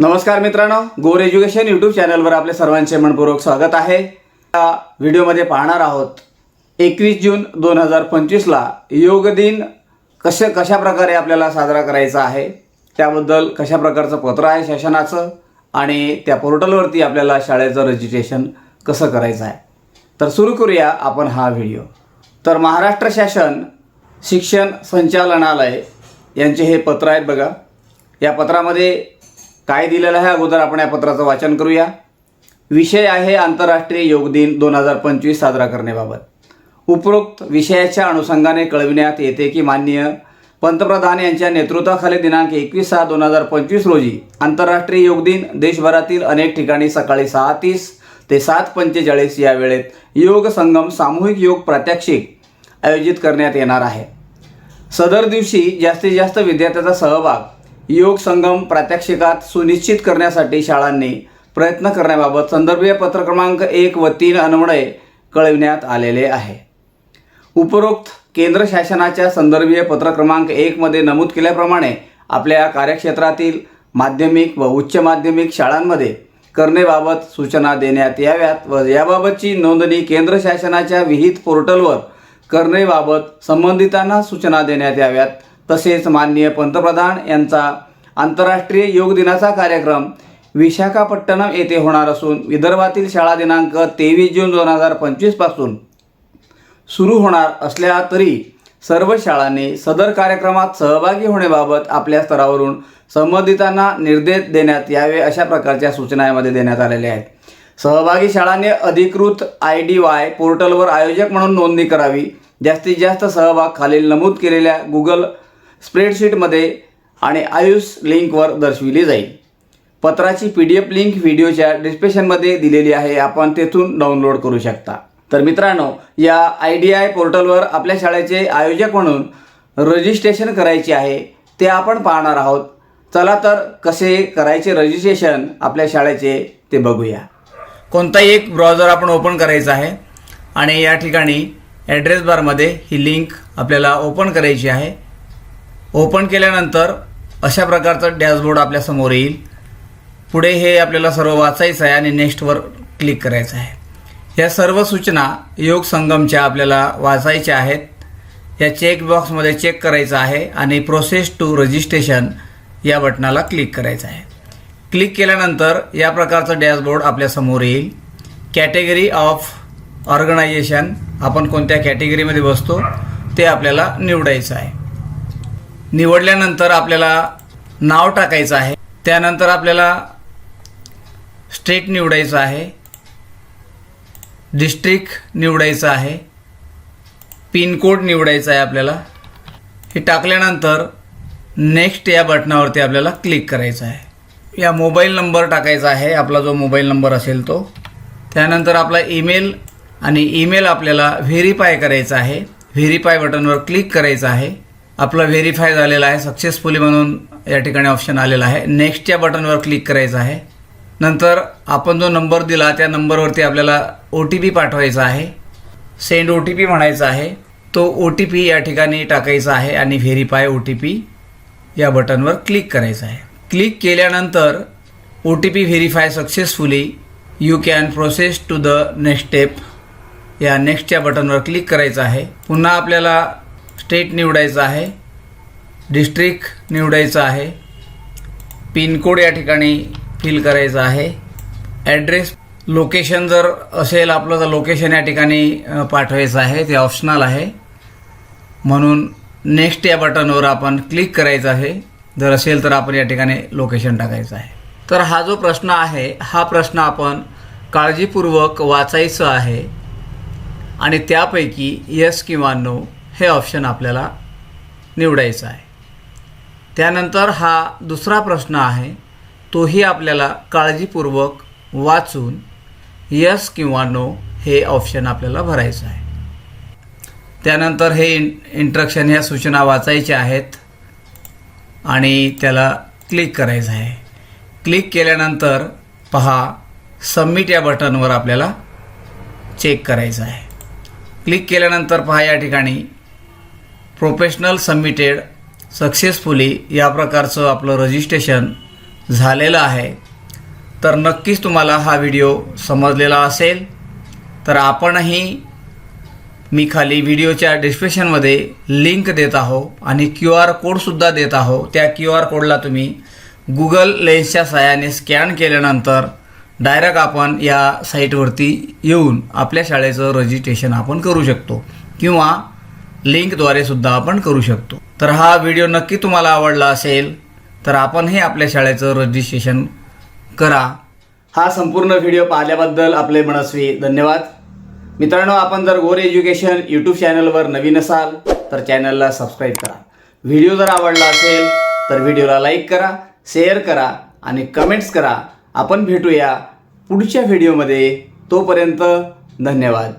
नमस्कार मित्रांनो गोर एज्युकेशन यूट्यूब चॅनलवर आपले सर्वांचे मनपूर्वक स्वागत आहे. या व्हिडिओमध्ये पाहणार आहोत एकवीस जून दोन हजार पंचवीसला योग दिन कसे कशा प्रकारे आपल्याला साजरा करायचा आहे त्याबद्दल कशा प्रकारचं पत्र आहे शासनाचं आणि त्या पोर्टलवरती आपल्याला शाळेचं रजिस्ट्रेशन कसं करायचं आहे. तर सुरू करूया आपण हा व्हिडिओ. तर महाराष्ट्र शासन शिक्षण संचालनालय यांचे हे पत्र आहेत बघा. या पत्रामध्ये काय दिलेलं आहे? अगोदर आपण या पत्राचं वाचन करूया. विषय आहे आंतरराष्ट्रीय योग दिन दोन हजार पंचवीस साजरा करण्याबाबत. उपरोक्त विषयाच्या अनुषंगाने कळविण्यात येते की माननीय पंतप्रधान यांच्या नेतृत्वाखाली दिनांक एकवीस सहा दोन हजार पंचवीस रोजी आंतरराष्ट्रीय योग दिन देशभरातील अनेक ठिकाणी सकाळी सहा तीस ते सात पंचेचाळीस या वेळेत योग संगम सामूहिक योग प्रात्यक्षिक आयोजित करण्यात येणार आहे. सदर दिवशी जास्तीत जास्त विद्यार्थ्याचा सहभाग योग संगम प्रात्यक्षिकात सुनिश्चित करण्यासाठी शाळांनी प्रयत्न करण्याबाबत संदर्भीय पत्र क्रमांक एक व तीन अन्वये कळविण्यात आलेले आहे. उपरोक्त केंद्र शासनाच्या संदर्भीय पत्र क्रमांक एकमध्ये नमूद केल्याप्रमाणे आपल्या कार्यक्षेत्रातील माध्यमिक व उच्च माध्यमिक शाळांमध्ये करणेबाबत सूचना देण्यात याव्यात व याबाबतची नोंदणी केंद्र शासनाच्या विहित पोर्टलवर करणेबाबत संबंधितांना सूचना देण्यात याव्यात तसेच माननीय पंतप्रधान यांचा आंतरराष्ट्रीय योग दिनाचा कार्यक्रम विशाखापट्टणम येथे होणार असून विदर्भातील शाळा दिनांक तेवीस जून दोन हजार पंचवीसपासून सुरू होणार असल्या तरी सर्व शाळांनी सदर कार्यक्रमात सहभागी होण्याबाबत आपल्या स्तरावरून संबंधितांना निर्देश देण्यात यावे अशा प्रकारच्या सूचना यामध्ये देण्यात आलेल्या आहेत. सहभागी शाळांनी अधिकृत आय डी वाय पोर्टलवर आयोजक म्हणून नोंदणी करावी. जास्तीत जास्त सहभाग खालील नमूद केलेल्या गुगल स्प्रेडशीटमध्ये आणि आयुष लिंकवर दर्शविली जाईल. पत्राची पी डी एफ लिंक व्हिडिओच्या डिस्क्रिप्शनमध्ये दिलेली आहे आपण तेथून डाउनलोड करू शकता. तर मित्रांनो या आय डी आय पोर्टलवर आपल्या शाळेचे आयोजक म्हणून रजिस्ट्रेशन करायचे आहे ते आपण पाहणार आहोत. चला तर कसे करायचे रजिस्ट्रेशन आपल्या शाळेचे ते बघूया. कोणताही एक ब्राउझर आपण ओपन करायचा आहे आणि या ठिकाणी ॲड्रेस बारमध्ये ही लिंक आपल्याला ओपन करायची आहे. ओपन केल्यानंतर अशा प्रकारचं डॅशबोर्ड आपल्यासमोर येईल. पुढे हे आपल्याला सर्व वाचायचं आहे आणि नेक्स्टवर क्लिक करायचं आहे. या सर्व सूचना योग संगमच्या आपल्याला वाचायच्या आहेत. या चेकबॉक्समध्ये चेक करायचं आहे आणि प्रोसेस टू रजिस्ट्रेशन या बटनाला क्लिक करायचं आहे. क्लिक केल्यानंतर या प्रकारचं डॅशबोर्ड आपल्यासमोर येईल. कॅटेगरी ऑफ ऑर्गनायझेशन आपण कोणत्या कॅटेगरीमध्ये बसतो ते आपल्याला निवडायचं आहे. निवडल्यानंतर आपल्याला नाव टाकायचं आहे. त्यानंतर आपल्याला स्टेट निवडायचं आहे. डिस्ट्रिक्ट निवडायचं आहे. पिनकोड निवडायचा आहे आपल्याला. हे टाकल्यानंतर नेक्स्ट या बटनावरती आपल्याला क्लिक करायचं आहे. या मोबाईल नंबर टाकायचा आहे. आपला जो मोबाईल नंबर असेल तो. त्यानंतर आपला ईमेल आणि ईमेल आपल्याला व्हेरीफाय करायचा आहे. व्हेरीफाय बटनवर क्लिक करायचं आहे. आपला व्हेरीफाय झालेला आहे सक्सेसफुली म्हणून या ठिकाणी ऑप्शन आलेला आहे. नेक्स्टच्या बटनवर क्लिक करायचं आहे. नंतर आपण जो नंबर दिला त्या नंबरवरती आपल्याला ओ टी पी पाठवायचा आहे. सेंड ओ टी पी म्हणायचा आहे. तो ओ टी पी या ठिकाणी टाकायचा आहे आणि व्हेरीफाय ओ टी पी या बटनवर क्लिक करायचं आहे. क्लिक केल्यानंतर O T P verify successfully you can process to the next step या नेक्स्टच्या बटनवर क्लिक करायचं आहे. पुन्हा आपल्याला स्टेट निवडायचं आहे डिस्ट्रिक्ट निवडायचं आहे पिनकोड या ठिकाणी फिल करायचं आहे. ॲड्रेस लोकेशन जर असेल आपलं तर लोकेशन या ठिकाणी पाठवायचं आहे. ते ऑप्शनल आहे. म्हणून नेक्स्ट या बटनवर आपण क्लिक करायचं आहे. जर असेल तर आपण या ठिकाणी लोकेशन टाकायचं आहे. तर हा जो प्रश्न आहे हा प्रश्न आपण काळजीपूर्वक वाचायचं आहे. आणि त्यापैकी यस किंवा नो हे ऑप्शन आपल्याला निवडायचं आहे. त्यानंतर हा दुसरा प्रश्न आहे तोही आपल्याला काळजीपूर्वक वाचून यस किंवा नो हे ऑप्शन आपल्याला भरायचं आहे. त्यानंतर हे इन इंट्रक्शन ह्या सूचना वाचायच्या आहेत आणि त्याला क्लिक करायचं आहे. क्लिक केल्यानंतर पहा सबमिट या बटनवर आपल्याला चेक करायचं आहे. क्लिक केल्यानंतर पहा या ठिकाणी प्रोफेशनल सबमिटेड सक्सेसफुली या प्रकारचं आपलं रजिस्ट्रेशन झालेलं आहे. तर नक्कीच तुम्हाला हा व्हिडिओ समजलेला असेल. तर आपणही मी खाली व्हिडिओच्या डिस्क्रिप्शनमध्ये लिंक देत आहो आणि क्यू आर कोडसुद्धा देत आहो त्या क्यू आर कोडला तुम्ही गुगल लेन्सच्या सहाय्याने स्कॅन केल्यानंतर डायरेक्ट आपण या साईटवरती येऊन आपल्या शाळेचं रजिस्ट्रेशन आपण करू शकतो. किंवा लिंकद्वारे सुद्धा आपण करू शकतो. तर हा व्हिडिओ नक्की तुम्हाला आवडला असेल तर आपणही आपल्या शाळेचं रजिस्ट्रेशन करा. हा संपूर्ण व्हिडिओ पाहिल्याबद्दल आपले मनस्वी धन्यवाद. मित्रांनो आपण जर गोर एज्युकेशन यूट्यूब चॅनलवर नवीन असाल तर चॅनलला सबस्क्राईब करा. व्हिडिओ जर आवडला असेल तर व्हिडिओला लाईक करा शेअर करा आणि कमेंट्स करा. आपण भेटूया पुढच्या व्हिडिओमध्ये. तोपर्यंत धन्यवाद.